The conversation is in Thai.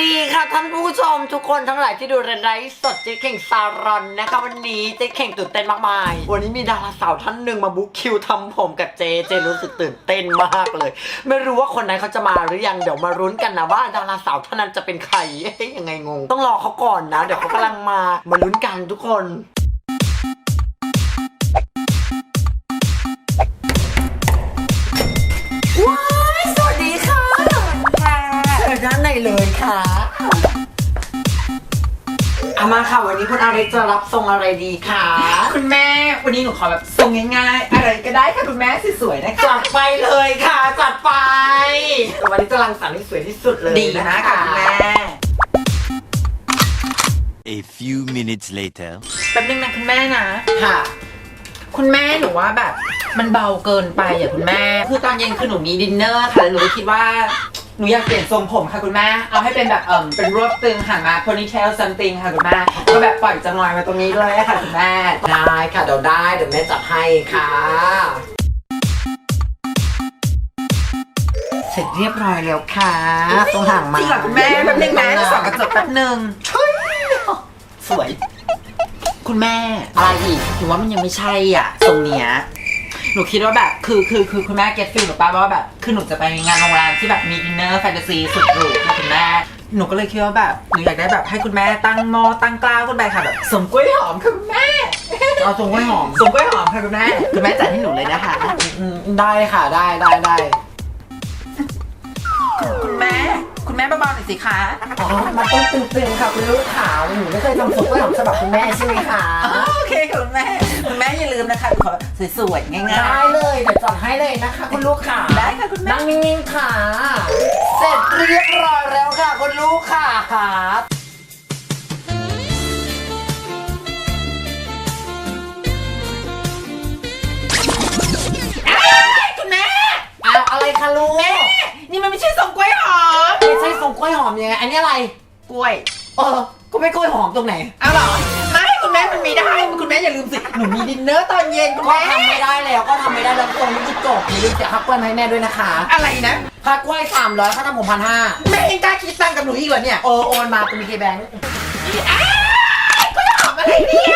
ดีค่ะท่านผู้ชมทุกคนทั้งหลายที่ดูเรนไลฟ์สดเจ๊เข่งซารอนนะคะวันนี้เจ๊เข่งตื่นเต้นมากมายวันนี้มีดาราสาวท่านหนึ่งมาบุ๊คคิวทำผมกับเจ๊เจ๊รู้สึกตื่นเต้นมากเลย ไม่รู้ว่าคนไหนเขาจะมาหรือยังเดี๋ยวมารุ้นกันนะว่าดาราสาวท่านนั้นจะเป็นใครยยังไงงง ต้องรอเขาก่อนนะ เดี๋ยวเขากำลังมามาลุ้นกันทุกคน นเลยค่ะเอามาค่ะวันนี้คุณอาริจะรับทรงอะไรดีคะคุณแม่วันนี้หนูขอแบบทรงง่ายๆ อะไรก็ได้ค่ะคุณแม่สวยๆนะคะจัดไปเลยค่ะจัดไปวันนี้จะรังสรรค์ให้สวยที่สุดเลยดีนะค่ะคุณแม่ A few minutes later. แป๊บนึงนะคุณแม่นะค่ะ คุณแม่หนูว่าแบบมันเบาเกินไปอะคุณแม่ คือตอนเย็นคือหนูมีดินเนอร์ค่ะแล้วหนูก็คิดว่า หนูอยากเปลี่ยนทรงผมค่ะคุณแม่ เอาให้เป็นแบบเอ่มเป็นรวบตึงหันมา ponytail something ค่ะคุณแม่ ก็แบบปล่อยจะงอยมาตรงนี้เลยค่ะคุณแม่ ได้ค่ะเดี๋ยวได้เดี๋ยวแม่จัดให้ค่ะ เสร็จเรียบร้อยแล้วค่ะ ตรงห่างมาจริงเหรอคุณแม่แป๊บนึงนะส่องกระจกแป๊บนึงสวย คุณแม่อะไรอีกหนูว่ามันยังไม่ใช่อะตรงเนี้ย หนูคิดว่าแบบคือคือคือคุณแม่เก็ตฟิลหรือป้าว่าแบบคือหนูจะไปงานโรงแรมที่แบบมีดินเนอร์แฟนตาซีสุดหรูค่ะคุณแม่หนูก็เลยคิดว่าแบบหนูอยากได้แบบให้คุณแม่ตั้งหม้อตั้งกล้าวขึ้นไปค่ะแบบสมกล้วยหอมค่ะคุณแม่เอาทรงกล้วยหอมสมกล้วยหอมค่ะคุณแม่คุณแม่จัดให้หนูเลยนะคะอืมได้ค่ะได้ได้ได้คุณแม่ คุณแม่เบาๆหน่อยสิคะอ๋อมันต้องตึงๆค่ะคุณลูกขาหนูไม่เคยทำทรงกล้วยหอมฉบับคุณแม่ใช่ไหมคะอ๋อโอเคค่ะคุณแม่ นะคะขอสวยๆง่ายได้เลยเดี๋ยวจัดให้เลยนะคะคุณลูกขาๆได้ค่ะคุณแม่ นั่งนิ่งๆค่ะ เสร็จเรียบร้อยแล้วค่ะคุณลูกค่ะค่ะคุณแม่ อ้าวอะไรคะลูกนี่มันไม่ใช่สมกล้วยหอม ไม่ใช่ทรงกล้วยหอมยังไง อันนี้อะไร กล้วย เออ ก็ไม่กล้วยหอมตรงไหน เอาเหรอไม่คุณ แม่มันมีได้คุณแม่อย่าลืมสิหนูมีดินเนอร์ตอนเย็นคุณก็แม่ทำไม่ได้แล้วก็ทำไม่ได้แล้วตรงนี้คือจบอย่าลืมเสียค่ากล้วยมาให้แม่ด้วยนะคะอะไรนะค่ากล้วยสามร้อยค่าทำผมพันห้าแม่ยังกล้าคิดตังค์กับหนูอีกเหรอเนี่ยเออโอนมาเป็นมีเคแบงค์อ้าวกล้วยหอมอะไรเนี่ย